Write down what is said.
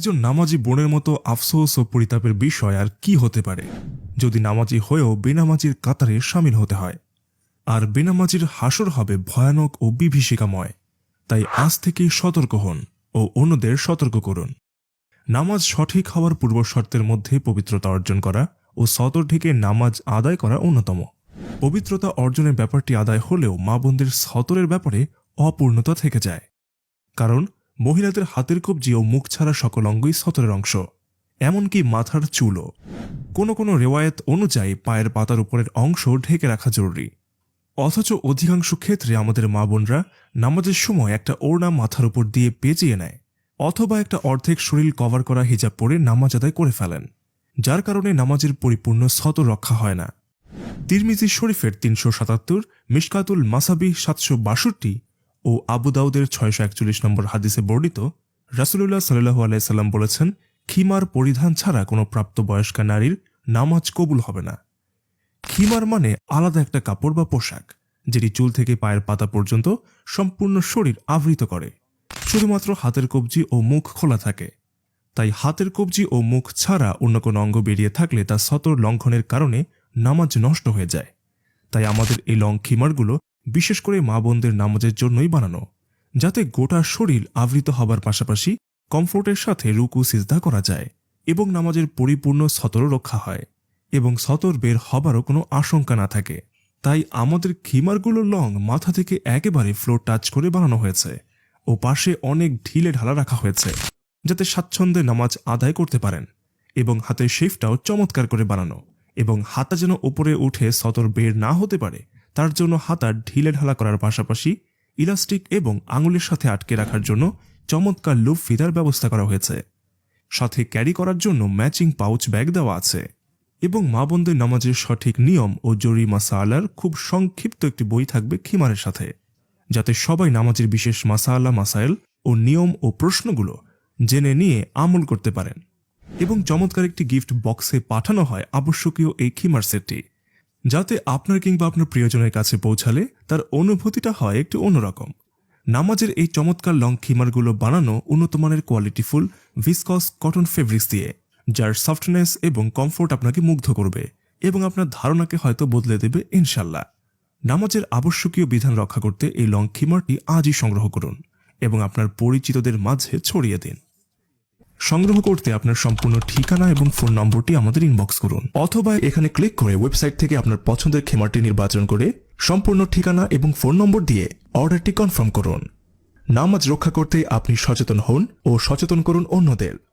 একজন নামাজি বোনের মতো আফসোস ও পরিতাপের বিষয় আর কি হতে পারে? যদি নামাজি হয়েও বেনামাজির কাতারে সামিল হতে হয়। আর বেনামাজির হাসর হবে ভয়ানক ও বিভীষিকাময়। তাই আজ থেকেই সতর্ক হন ও অন্যদের সতর্ক করুন। নামাজ সঠিক হওয়ার পূর্ব শর্তের মধ্যে পবিত্রতা অর্জন করা ও সতর থেকে নামাজ আদায় করা অন্যতম। পবিত্রতা অর্জনের ব্যাপারটি আদায় হলেও মা বোনদের সতরের ব্যাপারে অপূর্ণতা থেকে যায়। কারণ মহিলাদের হাতের কবজি ও মুখ ছাড়া সকল অঙ্গই সতরের অংশ। এমনকি মাথার চুলও। কোনো কোনো রেওয়ায়ত অনুযায়ী পায়ের পাতার উপরের অংশ ঢেকে রাখা জরুরি। অথচ অধিকাংশ ক্ষেত্রে আমাদের মা বোনরা নামাজের সময় একটা ওড়না মাথার উপর দিয়ে পেঁচিয়ে নেয়, অথবা একটা অর্ধেক শরীর কভার করা হিজাব পরে নামাজ আদায় করে ফেলেন, যার কারণে নামাজের পরিপূর্ণ সতর রক্ষা হয় না। তিরমিজি শরীফের তিনশো সাতাত্তর, মিশকাতুল মাসাবি সাতশো বাষট্টি ও আবু দাউদের ছয়শো একচল্লিশ নম্বর হাদিসে বর্ণিত, রাসুলুল্লাহ সাল্লু আলাইসাল্লাম বলেছেন, খিমার পরিধান ছাড়া কোনো প্রাপ্তবয়স্কা নারীর নামাজ কবুল হবে না। খিমার মানে আলাদা একটা কাপড় বা পোশাক, যেটি চুল থেকে পায়ের পাতা পর্যন্ত সম্পূর্ণ শরীর আবৃত করে। শুধুমাত্র হাতের কবজি ও মুখ খোলা থাকে। তাই হাতের কবজি ও মুখ ছাড়া অন্য কোনো অঙ্গ বেরিয়ে থাকলে তা সতর লঙ্ঘনের কারণে নামাজ নষ্ট হয়ে যায়। তাই আমাদের এই লং খিমারগুলো বিশেষ করে মা বোনদের নামাজের জন্যই বানানো, যাতে গোটা শরীর আবৃত হবার পাশাপাশি কমফোর্টের সাথে রুকু, সিজদা করা যায় এবং নামাজের পরিপূর্ণ সতর রক্ষা হয় এবং সতর বের হবারও কোনো আশঙ্কা না থাকে। তাই আমাদের খিমারগুলো লং মাথা থেকে একেবারে ফ্লোর টাচ করে বানানো হয়েছে ও পাশে অনেক ঢিলে ঢালা রাখা হয়েছে, যাতে স্বাচ্ছন্দ্যে নামাজ আদায় করতে পারেন এবং হাতের শেফটাও চমৎকার করে বানানো এবং হাতা যেন উপরে উঠে সতর বের না হতে পারে তার জন্য হাতার ঢিলে ঢালা করার পাশাপাশি ইলাস্টিক এবং আঙুলের সাথে আটকে রাখার জন্য চমৎকার লুপ ফিতার ব্যবস্থা করা হয়েছে। সাথে ক্যারি করার জন্য ম্যাচিং পাউচ ব্যাগ দেওয়া আছে এবং মা বোনদের নামাজের সঠিক নিয়ম ও জরি মাসালার খুব সংক্ষিপ্ত একটি বই থাকবে খিমারের সাথে, যাতে সবাই নামাজের বিশেষ মাসালা, মাসাইল ও নিয়ম ও প্রশ্নগুলো জেনে নিয়ে আমল করতে পারেন। এবং চমৎকার একটি গিফট বক্সে পাঠানো হয় আবশ্যকীয় এই খিমার সেটটি। যাতে আপনার কিংবা আপনার প্রিয়জনের কাছে পৌঁছালে তার অনুভূতিটা হয় একটু অন্যরকম। নামাজের এই চমৎকার লং খিমারগুলো বানানো উন্নত মানের কোয়ালিটিফুল ভিসকস কটন ফেব্রিক্স দিয়ে, যার সফটনেস এবং কমফোর্ট আপনাকে মুগ্ধ করবে এবং আপনার ধারণাকে হয়তো বদলে দেবে ইনশাল্লাহ নামাজের আবশ্যকীয় বিধান রক্ষা করতে এই লং খিমারটি আজই সংগ্রহ করুন এবং আপনার পরিচিতদের মাঝে ছড়িয়ে দিন। সংগ্রহ করতে আপনার সম্পূর্ণ ঠিকানা এবং ফোন নম্বরটি আমাদের ইনবক্স করুন। অথবা এখানে ক্লিক করে ওয়েবসাইট থেকে আপনার পছন্দের খেমারটি নির্বাচন করে সম্পূর্ণ ঠিকানা এবং ফোন নম্বর দিয়ে অর্ডারটি কনফার্ম করুন। নামাজ রক্ষা করতে আপনি সচেতন হন ও সচেতন করুন অন্যদের।